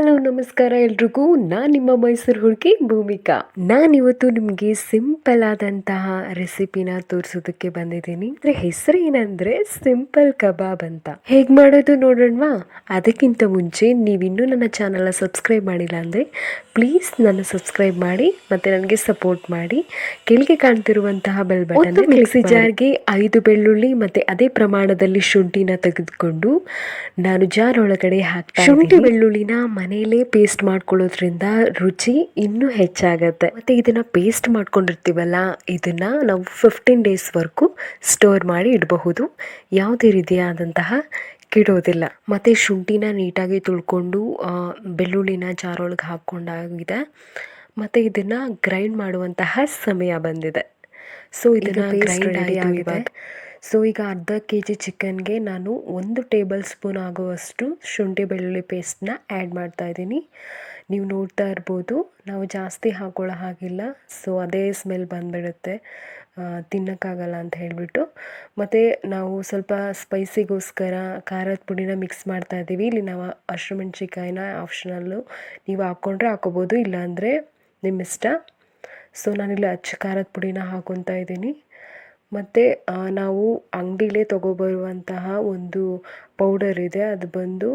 ನಮಸ್ಕಾರ ಎಲ್ರಿಗೂ. ನಾನು ನಿಮ್ಮ ಮೈಸೂರು ಹುಡುಗಿ ಭೂಮಿಕಾ. ನಾನಿವತ್ತು ನಿಮಗೆ ಸಿಂಪಲ್ ಆದಂತಹ ರೆಸಿಪಿನ ತೋರಿಸೋದಕ್ಕೆ ಬಂದಿದ್ದೀನಿ. ಅಂದ್ರೆ ಹೆಸರು ಏನಂದ್ರೆ ಸಿಂಪಲ್ ಕಬಾಬ್ ಅಂತ. ಹೇಗ್ ಮಾಡೋದು ನೋಡೋಣವಾ? ಅದಕ್ಕಿಂತ ಮುಂಚೆ ನೀವಿನ್ನೂ ನನ್ನ ಚಾನಲ್ನ ಸಬ್ಸ್ಕ್ರೈಬ್ ಮಾಡಿಲ್ಲ ಅಂದ್ರೆ ಪ್ಲೀಸ್ ನನ್ನ ಸಬ್ಸ್ಕ್ರೈಬ್ ಮಾಡಿ ಮತ್ತೆ ನನಗೆ ಸಪೋರ್ಟ್ ಮಾಡಿ. ಕೆಳಗೆ ಕಾಣ್ತಿರುವಂತಹ ಬೆಲ್ ಬಟನ್ ಮಿಕ್ಸಿ ಜಾರ್ಗೆ ಐದು ಬೆಳ್ಳುಳ್ಳಿ ಮತ್ತೆ ಅದೇ ಪ್ರಮಾಣದಲ್ಲಿ ಶುಂಠಿನ ತೆಗೆದುಕೊಂಡು ನಾನು ಜಾರ್ ಒಳಗಡೆ ಹಾಕ್ತೀನಿ ಶುಂಠಿ ಬೆಳ್ಳುಳ್ಳಿನ ಮನೆಯಲ್ಲೇ ಪೇಸ್ಟ್ ಮಾಡ್ಕೊಳ್ಳೋದ್ರಿಂದ ರುಚಿ ಇನ್ನೂ ಹೆಚ್ಚಾಗತ್ತೆ. ಮತ್ತೆ ಇದನ್ನ ಪೇಸ್ಟ್ ಮಾಡ್ಕೊಂಡಿರ್ತೀವಲ್ಲ ಇದನ್ನ ನಾವು ಫಿಫ್ಟೀನ್ ಡೇಸ್ವರೆಗೂ ಸ್ಟೋರ್ ಮಾಡಿ ಇಡಬಹುದು. ಯಾವುದೇ ರೀತಿಯಾದಂತಹ ಕೆಡೋದಿಲ್ಲ. ಮತ್ತು ಶುಂಠಿನ ನೀಟಾಗಿ ತುಳ್ಕೊಂಡು ಬೆಳ್ಳುಳ್ಳಿನ ಜಾರೊಳಗೆ ಹಾಕ್ಕೊಂಡಾಗಿದೆ. ಮತ್ತು ಇದನ್ನು ಗ್ರೈಂಡ್ ಮಾಡುವಂತಹ ಸಮಯ ಬಂದಿದೆ. ಸೊ ಇದನ್ನು ಗ್ರೈಂಡ್ ಆಗಿದೆ. ಸೊ, ಈಗ ಅರ್ಧ ಕೆ ಜಿ ಚಿಕನ್ಗೆ ನಾನು ಒಂದು ಟೇಬಲ್ ಸ್ಪೂನ್ ಆಗುವಷ್ಟು ಶುಂಠಿ ಬೆಳ್ಳುಳ್ಳಿ ಪೇಸ್ಟ್ನ ಆ್ಯಡ್ ಮಾಡ್ತಾ ಇದ್ದೀನಿ. ನೀವು ನೋಡ್ತಾ ಇರ್ಬೋದು, ನಾವು ಜಾಸ್ತಿ ಹಾಕೊಳ್ಳೋ ಹಾಗಿಲ್ಲ. ಸೊ, ಅದೇ ಸ್ಮೆಲ್ ಬಂದ್ಬಿಡುತ್ತೆ. ತಿನ್ನೋಕ್ಕಾಗಲ್ಲ ಅಂತ ಹೇಳಿಬಿಟ್ಟು. ಮತ್ತು ನಾವು ಸ್ವಲ್ಪ ಸ್ಪೈಸಿಗೋಸ್ಕರ ಖಾರದ ಪುಡಿನ ಮಿಕ್ಸ್ ಮಾಡ್ತಾ ಇದ್ದೀವಿ. ಇಲ್ಲಿ ನಾವು ಹಸಿಮೆಣ್ಸಿಕಾಯಿನ ಆಪ್ಷನಲ್ಲು ನೀವು ಹಾಕ್ಕೊಂಡ್ರೆ ಹಾಕೋಬೋದು, ಇಲ್ಲಾಂದರೆ ನಿಮ್ಮಿಷ್ಟ. ಸೊ, ನಾನಿಲ್ಲಿ ಅಚ್ಚ ಖಾರದ ಪುಡಿನ ಹಾಕೊತಾ ಇದ್ದೀನಿ. ಮತ್ತು ನಾವು ಅಂಗಡಿಲೇ ತೊಗೊಬರುವಂತಹ ಒಂದು ಪೌಡರ್ ಇದೆ. ಅದು ಬಂದು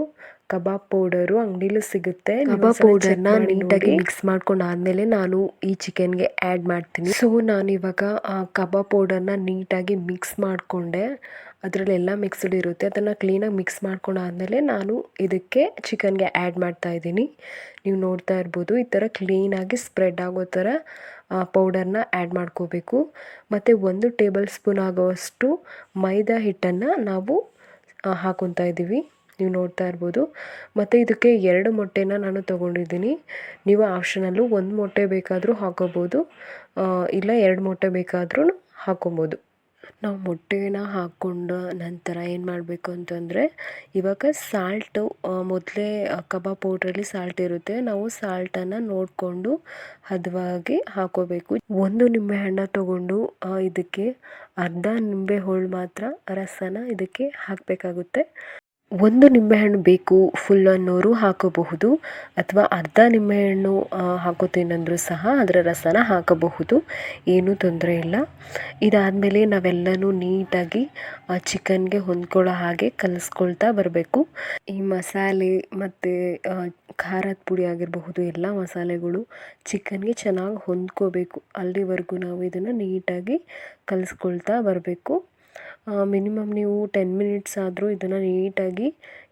ಕಬಾಬ್ ಪೌಡರು ಅಂಗಡಿಲೂ ಸಿಗುತ್ತೆ. ಕಬಾಬ್ ಪೌಡರ್ನ ನೀಟಾಗಿ ಮಿಕ್ಸ್ ಮಾಡ್ಕೊಂಡು ಆದಮೇಲೆ ನಾನು ಈ ಚಿಕನ್ಗೆ ಆ್ಯಡ್ ಮಾಡ್ತೀನಿ. ಸೊ ನಾನು ಇವಾಗ ಆ ಕಬಾಬ್ ಪೌಡರ್ನ ನೀಟಾಗಿ ಮಿಕ್ಸ್ ಮಾಡಿಕೊಂಡೆ. ಅದರಲ್ಲೆಲ್ಲ ಮಿಕ್ಸ್ಡ್ ಇರುತ್ತೆ. ಅದನ್ನು ಕ್ಲೀನಾಗಿ ಮಿಕ್ಸ್ ಮಾಡ್ಕೊಂಡಾದ್ಮೇಲೆ ನಾನು ಇದಕ್ಕೆ ಚಿಕನ್ಗೆ ಆ್ಯಡ್ ಮಾಡ್ತಾ ಇದ್ದೀನಿ. ನೀವು ನೋಡ್ತಾ ಇರ್ಬೋದು ಈ ಥರ ಕ್ಲೀನಾಗಿ ಸ್ಪ್ರೆಡ್ ಆಗೋ ಥರ ಪೌಡರ್ನ ಆ್ಯಡ್ ಮಾಡ್ಕೋಬೇಕು. ಮತ್ತು ಒಂದು ಟೇಬಲ್ ಸ್ಪೂನ್ ಆಗುವಷ್ಟು ಮೈದಾ ಹಿಟ್ಟನ್ನು ನಾವು ಹಾಕೊತಾ ಇದ್ದೀವಿ. ನೀವು ನೋಡ್ತಾ ಇರ್ಬೋದು. ಮತ್ತು ಇದಕ್ಕೆ ಎರಡು ಮೊಟ್ಟೆನ ನಾನು ತೊಗೊಂಡಿದ್ದೀನಿ. ನೀವು ಆಪ್ಷನಲ್ಲೂ ಒಂದು ಮೊಟ್ಟೆ ಬೇಕಾದರೂ ಹಾಕೋಬೋದು. ಇಲ್ಲ ಎರಡು ಮೊಟ್ಟೆ ಬೇಕಾದ್ರೂ ಹಾಕೊಬೋದು. ನಾವು ಮೊಟ್ಟೆನ ಹಾಕ್ಕೊಂಡ ನಂತರ ಏನು ಮಾಡಬೇಕು ಅಂತಂದರೆ ಇವಾಗ ಸಾಲ್ಟು ಮೊದಲೇ ಕಬಾಬ್ ಪೌಡ್ರಲ್ಲಿ ಸಾಲ್ಟ್ ಇರುತ್ತೆ. ನಾವು ಸಾಲ್ಟನ್ನು ನೋಡಿಕೊಂಡು ಹದವಾಗಿ ಹಾಕೋಬೇಕು. ಒಂದು ನಿಂಬೆಹಣ್ಣ ತಗೊಂಡು ಆ, ಇದಕ್ಕೆ ಅರ್ಧ ನಿಂಬೆ ಹೋಳು ಮಾತ್ರ ರಸನ ಇದಕ್ಕೆ ಹಾಕಬೇಕಾಗುತ್ತೆ. ಒಂದು ನಿಂಬೆಹಣ್ಣು ಬೇಕು ಫುಲ್ ಅನ್ನೋರು ಹಾಕಬಹುದು ಅಥವಾ ಅರ್ಧ ನಿಂಬೆಹಣ್ಣು ಹಾಕೋತೀನಂದ್ರೂ ಸಹ ಅದರ ರಸನ ಹಾಕಬಹುದು. ಏನೂ ತೊಂದರೆ ಇಲ್ಲ. ಇದಾದಮೇಲೆ ನಾವೆಲ್ಲನೂ ನೀಟಾಗಿ ಚಿಕನ್ಗೆ ಹೊಂದ್ಕೊಳ್ಳೋ ಹಾಗೆ ಕಲಿಸ್ಕೊಳ್ತಾ ಬರಬೇಕು. ಈ ಮಸಾಲೆ ಮತ್ತು ಖಾರದ ಪುಡಿ ಆಗಿರಬಹುದು, ಎಲ್ಲ ಮಸಾಲೆಗಳು ಚಿಕನ್ಗೆ ಚೆನ್ನಾಗಿ ಹೊಂದ್ಕೋಬೇಕು. ಅಲ್ಲಿವರೆಗೂ ನಾವು ಇದನ್ನು ನೀಟಾಗಿ ಕಲಿಸ್ಕೊಳ್ತಾ ಬರಬೇಕು. ಮಿನಿಮಮ್ ನೀವು ಟೆನ್ ಮಿನಿಟ್ಸ್ ಆದರೂ ಇದನ್ನು ನೀಟಾಗಿ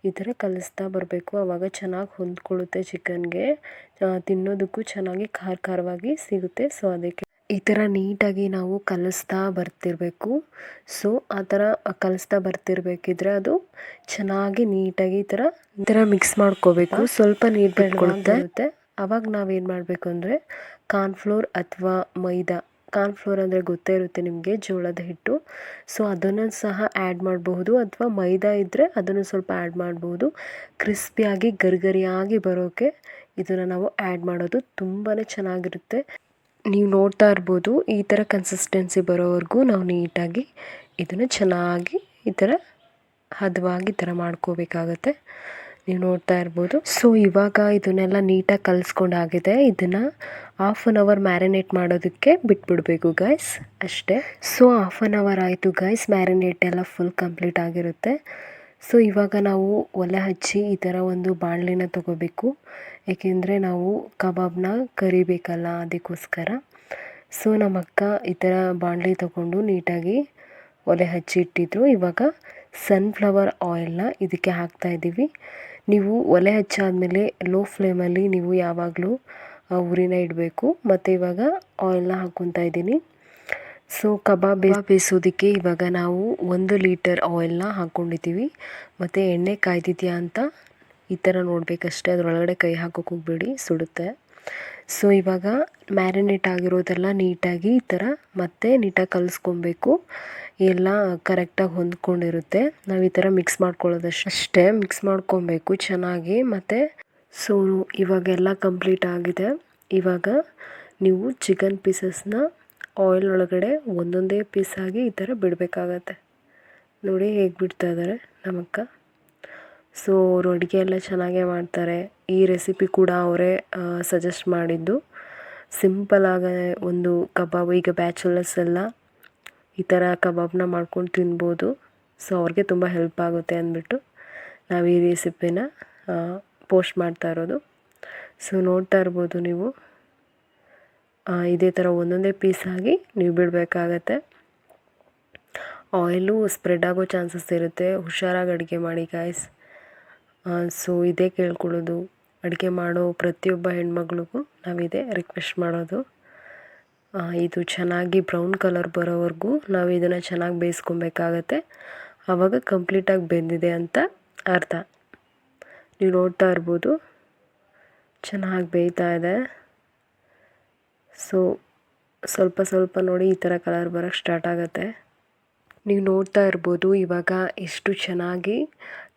ಈ ಥರ ಕಲಿಸ್ತಾ ಬರಬೇಕು. ಆವಾಗ ಚೆನ್ನಾಗಿ ಹೊಂದ್ಕೊಳ್ಳುತ್ತೆ ಚಿಕನ್ಗೆ. ತಿನ್ನೋದಕ್ಕೂ ಚೆನ್ನಾಗಿ ಖಾರ ಖಾರವಾಗಿ ಸಿಗುತ್ತೆ. ಸೊ ಅದಕ್ಕೆ ಈ ಥರ ನೀಟಾಗಿ ನಾವು ಕಲಿಸ್ತಾ ಬರ್ತಿರಬೇಕು. ಸೊ ಆ ಥರ ಕಲಿಸ್ತಾ ಬರ್ತಿರ್ಬೇಕಿದ್ರೆ ಅದು ಚೆನ್ನಾಗಿ ನೀಟಾಗಿ ಈ ಥರ ಈ ಥರ ಮಿಕ್ಸ್ ಮಾಡ್ಕೋಬೇಕು. ಸ್ವಲ್ಪ ನೀರು ಇರುತ್ತೆ ಅವಾಗ ನಾವೇನು ಮಾಡಬೇಕು ಅಂದರೆ ಕಾರ್ನ್ಫ್ಲೋರ್ ಅಥವಾ ಮೈದಾ ಕಾರ್ನ್ಫ್ಲೋರ್ ಅಂದರೆ ಗೊತ್ತೇ ಇರುತ್ತೆ ನಿಮಗೆ, ಜೋಳದ ಹಿಟ್ಟು. ಸೊ ಅದನ್ನು ಸಹ ಆ್ಯಡ್ ಮಾಡಬಹುದು ಅಥವಾ ಮೈದಾ ಇದ್ದರೆ ಅದನ್ನು ಸ್ವಲ್ಪ ಆ್ಯಡ್ ಮಾಡ್ಬೋದು ಕ್ರಿಸ್ಪಿಯಾಗಿ ಗರಿಗರಿಯಾಗಿ ಬರೋಕೆ ಇದನ್ನು ನಾವು ಆ್ಯಡ್ ಮಾಡೋದು ತುಂಬಾ ಚೆನ್ನಾಗಿರುತ್ತೆ. ನೀವು ನೋಡ್ತಾ ಇರ್ಬೋದು, ಈ ಥರ ಕನ್ಸಿಸ್ಟೆನ್ಸಿ ಬರೋವರೆಗೂ ನಾವು ನೀಟಾಗಿ ಇದನ್ನು ಚೆನ್ನಾಗಿ ಈ ಥರ ಹದವಾಗಿ ಈ ಥರ ಮಾಡ್ಕೋಬೇಕಾಗತ್ತೆ. ನೀವು ನೋಡ್ತಾ ಇರ್ಬೋದು. ಸೊ ಇವಾಗ ಇದನ್ನೆಲ್ಲ ನೀಟಾಗಿ ಕಲಿಸ್ಕೊಂಡಾಗಿದೆ. ಇದನ್ನು ಹಾಫ್ ಆನ್ ಅವರ್ ಮ್ಯಾರಿನೇಟ್ ಮಾಡೋದಕ್ಕೆ ಬಿಟ್ಬಿಡಬೇಕು ಗೈಸ್ ಅಷ್ಟೇ. ಸೊ ಹಾಫ್ ಆನ್ ಅವರ್ ಆಯಿತು ಗೈಸ್ ಮ್ಯಾರಿನೇಟ್ ಎಲ್ಲ ಫುಲ್ ಕಂಪ್ಲೀಟ್ ಆಗಿರುತ್ತೆ. ಸೊ ಇವಾಗ ನಾವು ಒಲೆ ಹಚ್ಚಿ ಈ ಥರ ಒಂದು ಬಾಣಲಿನ ತಗೋಬೇಕು. ಏಕೆಂದರೆ ನಾವು ಕಬಾಬ್ನ ಕರಿಬೇಕಲ್ಲ ಅದಕ್ಕೋಸ್ಕರ. ಸೊ ನಮ್ಮ ಅಕ್ಕ ಈ ಥರ ಬಾಣಲಿ ತಗೊಂಡು ನೀಟಾಗಿ ಒಲೆ ಹಚ್ಚಿ ಇಟ್ಟಿದ್ರು. ಇವಾಗ ಸನ್ಫ್ಲವರ್ ಆಯಿಲ್ನ ಇದಕ್ಕೆ ಹಾಕ್ತಾ ಇದ್ದೀವಿ ನೀವು ಒಲೆ ಹಚ್ಚಾದಮೇಲೆ ಲೋ ಫ್ಲೇಮಲ್ಲಿ ನೀವು ಯಾವಾಗಲೂ ಉರಿನ ಇಡಬೇಕು. ಮತ್ತು ಇವಾಗ ಆಯಿಲ್ನ ಹಾಕ್ಕೊತಾ ಇದ್ದೀನಿ. ಸೊ ಕಬಾಬ್ ಬೇಯಿಸೋದಕ್ಕೆ ಇವಾಗ ನಾವು ಒಂದು ಲೀಟರ್ ಆಯಿಲ್ನ ಹಾಕ್ಕೊಂಡಿದ್ದೀವಿ. ಮತ್ತು ಎಣ್ಣೆ ಕಾಯ್ದಿದೆಯಾ ಅಂತ ಈ ಥರ ನೋಡಬೇಕಷ್ಟೇ. ಅದರೊಳಗಡೆ ಕೈ ಹಾಕೋಕೆ ಹೋಗ್ಬೇಡಿ, ಸುಡುತ್ತೆ. ಸೊ ಇವಾಗ ಮ್ಯಾರಿನೇಟ್ ಆಗಿರೋದೆಲ್ಲ ನೀಟಾಗಿ ಈ ಥರ ಮತ್ತೆ ನೀಟಾಗಿ ಕಲಿಸ್ಕೊಬೇಕು. ಎಲ್ಲ ಕರೆಕ್ಟಾಗಿ ಹೊಂದ್ಕೊಂಡಿರುತ್ತೆ. ನಾವು ಈ ಥರ ಮಿಕ್ಸ್ ಮಾಡ್ಕೊಳ್ಳೋದಷ್ಟು, ಅಷ್ಟೇ ಮಿಕ್ಸ್ ಮಾಡ್ಕೊಬೇಕು ಚೆನ್ನಾಗಿ. ಮತ್ತು ಸೊ ಇವಾಗೆಲ್ಲ ಕಂಪ್ಲೀಟ್ ಆಗಿದೆ. ಇವಾಗ ನೀವು ಚಿಕನ್ ಪೀಸಸ್ನ ಆಯಿಲ್ ಒಳಗಡೆ ಒಂದೊಂದೇ ಪೀಸಾಗಿ ಈ ಥರ ಬಿಡಬೇಕಾಗತ್ತೆ. ನೋಡಿ ಹೇಗೆ ಬಿಡ್ತಾ ಇದ್ದಾರೆ ನಮ್ಮಕ್ಕ. ಸೊ ಅವರು ಅಡುಗೆ ಎಲ್ಲ ಚೆನ್ನಾಗೇ ಮಾಡ್ತಾರೆ. ಈ ರೆಸಿಪಿ ಕೂಡ ಅವರೇ ಸಜೆಸ್ಟ್ ಮಾಡಿದ್ದು. ಸಿಂಪಲಾಗಿ ಒಂದು ಕಬಾಬ್, ಈಗ ಬ್ಯಾಚುಲರ್ಸ್ ಎಲ್ಲ ಈ ಥರ ಕಬಾಬ್ನ ಮಾಡ್ಕೊಂಡು ತಿನ್ಬೋದು. ಸೊ ಅವ್ರಿಗೆ ತುಂಬ ಹೆಲ್ಪ್ ಆಗುತ್ತೆ ಅಂದ್ಬಿಟ್ಟು ನಾವು ಈ ರೆಸಿಪಿನ ಪೋಸ್ಟ್ ಮಾಡ್ತಾ ಇರೋದು. ಸೊ ನೋಡ್ತಾ ಇರ್ಬೋದು ನೀವು. ಇದೇ ಥರ ಒಂದೊಂದೇ ಪೀಸ್ ಆಗಿ ನೀವು ಬಿಡಬೇಕಾಗತ್ತೆ. ಆಯಿಲು ಸ್ಪ್ರೆಡ್ ಆಗೋ ಚಾನ್ಸಸ್ ಇರುತ್ತೆ. ಹುಷಾರಾಗಿ ಅಡುಗೆ ಮಾಡಿ ಗಾಯ್ಸ್ ಸೊ ಇದೇ ಕೇಳ್ಕೊಳ್ಳೋದು. ಅಡುಗೆ ಮಾಡೋ ಪ್ರತಿಯೊಬ್ಬ ಹೆಣ್ಮಗಳಿಗೂ ನಾವಿದೆ ರಿಕ್ವೆಸ್ಟ್ ಮಾಡೋದು. ಇದು ಚೆನ್ನಾಗಿ ಬ್ರೌನ್ ಕಲರ್ ಬರೋವರೆಗೂ ನಾವು ಇದನ್ನು ಚೆನ್ನಾಗಿ ಬೇಯಿಸ್ಕೊಬೇಕಾಗತ್ತೆ. ಆವಾಗ ಕಂಪ್ಲೀಟಾಗಿ ಬೆಂದಿದೆ ಅಂತ ಅರ್ಥ. ನೀವು ನೋಡ್ತಾ ಇರ್ಬೋದು. ಚೆನ್ನಾಗಿ ಬೇಯ್ತಾ ಇದೆ. ಸೊ ಸ್ವಲ್ಪ ಸ್ವಲ್ಪ ನೋಡಿ ಈ ಥರ ಕಲರ್ ಬರೋಕ್ಕೆ ಸ್ಟಾರ್ಟ್ ಆಗುತ್ತೆ. ನೀವು ನೋಡ್ತಾ ಇರ್ಬೋದು ಇವಾಗ ಎಷ್ಟು ಚೆನ್ನಾಗಿ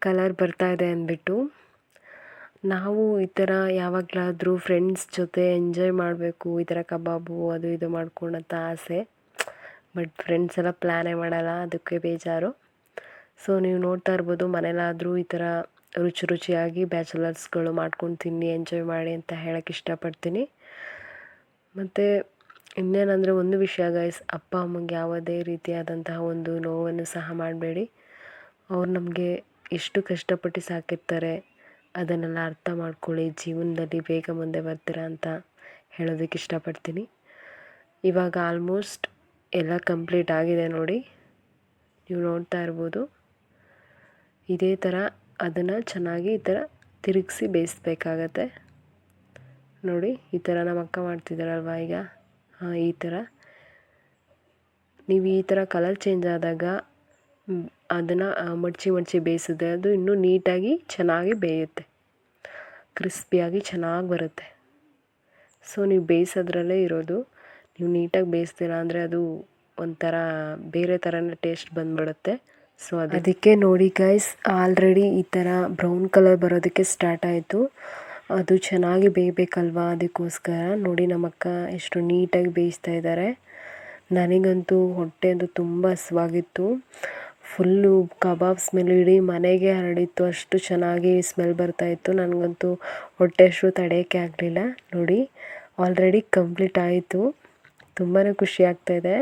ಕಲರ್ ಬರ್ತಾ ಇದೆ ಅಂದ್ಬಿಟ್ಟು. ನಾವು ಈ ಥರ ಯಾವಾಗಲಾದರೂ ಫ್ರೆಂಡ್ಸ್ ಜೊತೆ ಎಂಜಾಯ್ ಮಾಡಬೇಕು, ಈ ಥರ ಕಬಾಬು ಅದು ಇದು ಮಾಡ್ಕೊಂಡಂತ ಆಸೆ. ಬಟ್ ಫ್ರೆಂಡ್ಸ್ ಎಲ್ಲ ಪ್ಲ್ಯಾನೇ ಮಾಡಲ್ಲ, ಅದಕ್ಕೆ ಬೇಜಾರು. ಸೊ ನೀವು ನೋಡ್ತಾ ಇರ್ಬೋದು, ಮನೇಲಾದರೂ ಈ ಥರ ರುಚಿ ರುಚಿಯಾಗಿ ಬ್ಯಾಚುಲರ್ಸ್ಗಳು ಮಾಡ್ಕೊಂಡು ತಿನ್ನಿ ಎಂಜಾಯ್ ಮಾಡಿ ಅಂತ ಹೇಳೋಕ್ಕೆ ಇಷ್ಟಪಡ್ತೀನಿ. ಮತ್ತು ಇನ್ನೇನಂದರೆ ಒಂದು ವಿಷಯ ಗೈಸ್ ಅಪ್ಪ ಅಮ್ಮಗೆ ಯಾವುದೇ ರೀತಿಯಾದಂತಹ ಒಂದು ನೋವನ್ನು ಸಹ ಮಾಡಬೇಡಿ. ಅವ್ರು ನಮಗೆ ಎಷ್ಟು ಕಷ್ಟಪಟ್ಟು ಸಾಕಿರ್ತಾರೆ ಅದನ್ನೆಲ್ಲ ಅರ್ಥ ಮಾಡ್ಕೊಳ್ಳಿ, ಜೀವನದಲ್ಲಿ ಬೇಗ ಮುಂದೆ ಬರ್ತೀರಾ ಅಂತ ಹೇಳೋದಕ್ಕೆ ಇಷ್ಟಪಡ್ತೀನಿ. ಇವಾಗ ಆಲ್ಮೋಸ್ಟ್ ಎಲ್ಲ ಕಂಪ್ಲೀಟ್ ಆಗಿದೆ ನೋಡಿ. ನೀವು ನೋಡ್ತಾ ಇರ್ಬೋದು. ಇದೇ ಥರ ಅದನ್ನು ಚೆನ್ನಾಗಿ ಈ ಥರ ತಿರುಗಿಸಿ ಬೇಯಿಸ್ಬೇಕಾಗತ್ತೆ. ನೋಡಿ, ಈ ಥರ ನಮ್ಮ ಅಕ್ಕ ಮಾಡ್ತಿದ್ದಾರಲ್ವ ಈಗ? ಹಾಂ, ಈ ಥರ. ನೀವು ಈ ಥರ ಕಲರ್ ಚೇಂಜ್ ಆದಾಗ ಅದನ್ನು ಮಡಚಿ ಮಡಚಿ ಬೇಯಿಸಿದ್ರೆ ಅದು ಇನ್ನೂ ನೀಟಾಗಿ ಚೆನ್ನಾಗಿ ಬೇಯುತ್ತೆ. ಕ್ರಿಸ್ಪಿಯಾಗಿ ಚೆನ್ನಾಗಿ ಬರುತ್ತೆ. ಸೊ ನೀವು ಬೇಯಿಸೋದ್ರಲ್ಲೇ ಇರೋದು. ನೀವು ನೀಟಾಗಿ ಬೇಯಿಸ್ತೀರ ಅಂದರೆ ಅದು ಒಂಥರ ಬೇರೆ ಥರನೇ ಟೇಸ್ಟ್ ಬಂದ್ಬಿಡುತ್ತೆ. ಸೊ ಅದಕ್ಕೆ ನೋಡಿ ಗೈಸ್ ಆಲ್ರೆಡಿ ಈ ಥರ ಬ್ರೌನ್ ಕಲರ್ ಬರೋದಕ್ಕೆ ಸ್ಟಾರ್ಟ್ ಆಯಿತು. ಅದು ಚೆನ್ನಾಗಿ ಬೇಯಬೇಕಲ್ವಾ ಅದಕ್ಕೋಸ್ಕರ? ನೋಡಿ ನಮ್ಮ ಅಕ್ಕ ಎಷ್ಟು ನೀಟಾಗಿ ಬೇಯಿಸ್ತಾ ಇದ್ದಾರೆ ನನಗಂತೂ ಹೊಟ್ಟೆ ಅಂತೂ ತುಂಬ ಹಸ್ವಾಗಿತ್ತು. ಫುಲ್ಲು ಕಬಾಬ್ ಸ್ಮೆಲ್ ಇಡೀ ಮನೆಗೆ ಹರಡಿತ್ತು. ಅಷ್ಟು ಚೆನ್ನಾಗಿ ಸ್ಮೆಲ್ ಬರ್ತಾಯಿತ್ತು ನನಗಂತೂ ಹೊಟ್ಟೆ ಅಷ್ಟು ತಡೆಯೋಕ್ಕೆ ಆಗಲಿಲ್ಲ. ನೋಡಿ ಆಲ್ರೆಡಿ ಕಂಪ್ಲೀಟ್ ಆಯಿತು. ತುಂಬಾ ಖುಷಿ ಆಗ್ತಾಯಿದೆ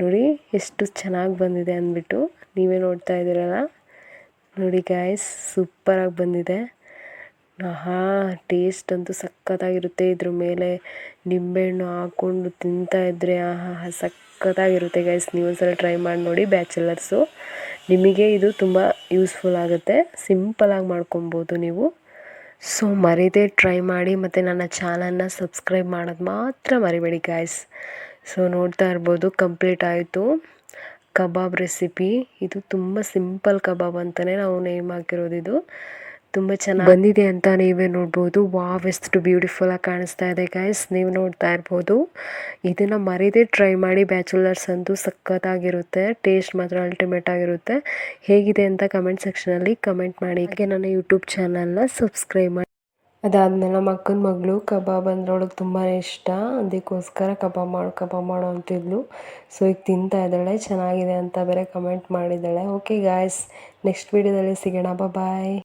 ನೋಡಿ, ಎಷ್ಟು ಚೆನ್ನಾಗಿ ಬಂದಿದೆ ಅಂದ್ಬಿಟ್ಟು. ನೀವೇ ನೋಡ್ತಾ ಇದ್ದೀರಲ್ಲ? ನೋಡಿ ಗಾಯ್ಸ್ ಸೂಪರಾಗಿ ಬಂದಿದೆ. ಹಾ ಟೇಸ್ಟ್ ಅಂತೂ ಸಖತ್ತಾಗಿರುತ್ತೆ. ಇದ್ರ ಮೇಲೆ ನಿಂಬೆಹಣ್ಣು ಹಾಕ್ಕೊಂಡು ತಿಂತಾ ಆಹಾ ಆಹಾ ಸಖತ್ತಾಗಿರುತ್ತೆ ಗೈಸ್ ನೀವು ಒಂದ್ಸಲ ಟ್ರೈ ಮಾಡಿ ನೋಡಿ, ಬ್ಯಾಚುಲರ್ಸು. ನಿಮಗೆ ಇದು ತುಂಬ ಯೂಸ್ಫುಲ್ ಆಗುತ್ತೆ. ಸಿಂಪಲಾಗಿ ಮಾಡ್ಕೊಬೋದು ನೀವು. ಸೊ ಮರೀದೆ ಟ್ರೈ ಮಾಡಿ ಮತ್ತು ನನ್ನ ಚಾನಲ್ನ ಸಬ್ಸ್ಕ್ರೈಬ್ ಮಾಡೋದು ಮಾತ್ರ ಮರಿಬೇಡಿ ಗಾಯ್ಸ್ ಸೊ ನೋಡ್ತಾ ಇರ್ಬೋದು ಕಂಪ್ಲೀಟ್ ಆಯಿತು. ಕಬಾಬ್ ರೆಸಿಪಿ ಇದು ತುಂಬ ಸಿಂಪಲ್ ಕಬಾಬ್ ಅಂತಲೇ ನಾವು ನೇಮ್ ಹಾಕಿರೋದು ಇದು. ತುಂಬ ಚೆನ್ನಾಗಿ ಬಂದಿದೆ ಅಂತ ನೀವೇ ನೋಡ್ಬೋದು. ವಾವ್, ಎಷ್ಟು ಬ್ಯೂಟಿಫುಲ್ಲಾಗಿ ಕಾಣಿಸ್ತಾ ಇದೆ ಗೈಸ್ ನೀವು ನೋಡ್ತಾ ಇರ್ಬೋದು. ಇದನ್ನು ಮರೆಯದೆ ಟ್ರೈ ಮಾಡಿ ಬ್ಯಾಚುಲರ್ಸ್ ಅಂತೂ ಸಖತ್ತಾಗಿರುತ್ತೆ. ಟೇಸ್ಟ್ ಮಾತ್ರ ಅಲ್ಟಿಮೇಟ್ ಆಗಿರುತ್ತೆ. ಹೇಗಿದೆ ಅಂತ ಕಮೆಂಟ್ ಸೆಕ್ಷನಲ್ಲಿ ಕಮೆಂಟ್ ಮಾಡಿ. ಹಾಗೆ ನನ್ನ ಯೂಟ್ಯೂಬ್ ಚಾನಲ್ನ ಸಬ್ಸ್ಕ್ರೈಬ್ ಮಾಡಿ. ಅದಾದಮೇಲೆ ನಮ್ಮ ಅಕ್ಕನ ಮಗಳು, ಕಬಾಬ್ ಅಂದ್ರೊಳಗೆ ತುಂಬಾ ಇಷ್ಟ. ಅದಕ್ಕೋಸ್ಕರ ಕಬಾಬ್ ಮಾಡು ಕಬಾಬ್ ಮಾಡು ಅಂತಿದ್ಲು. ಸೊ ಈಗ ತಿಂತಾ ಇದ್ದಾಳೆ, ಚೆನ್ನಾಗಿದೆ ಅಂತ ಬೇರೆ ಕಮೆಂಟ್ ಮಾಡಿದ್ದಾಳೆ. ಓಕೆ ಗಾಯ್ಸ್ ನೆಕ್ಸ್ಟ್ ವೀಡಿಯೋದಲ್ಲಿ ಸಿಗೋಣ. ಬಾಯ್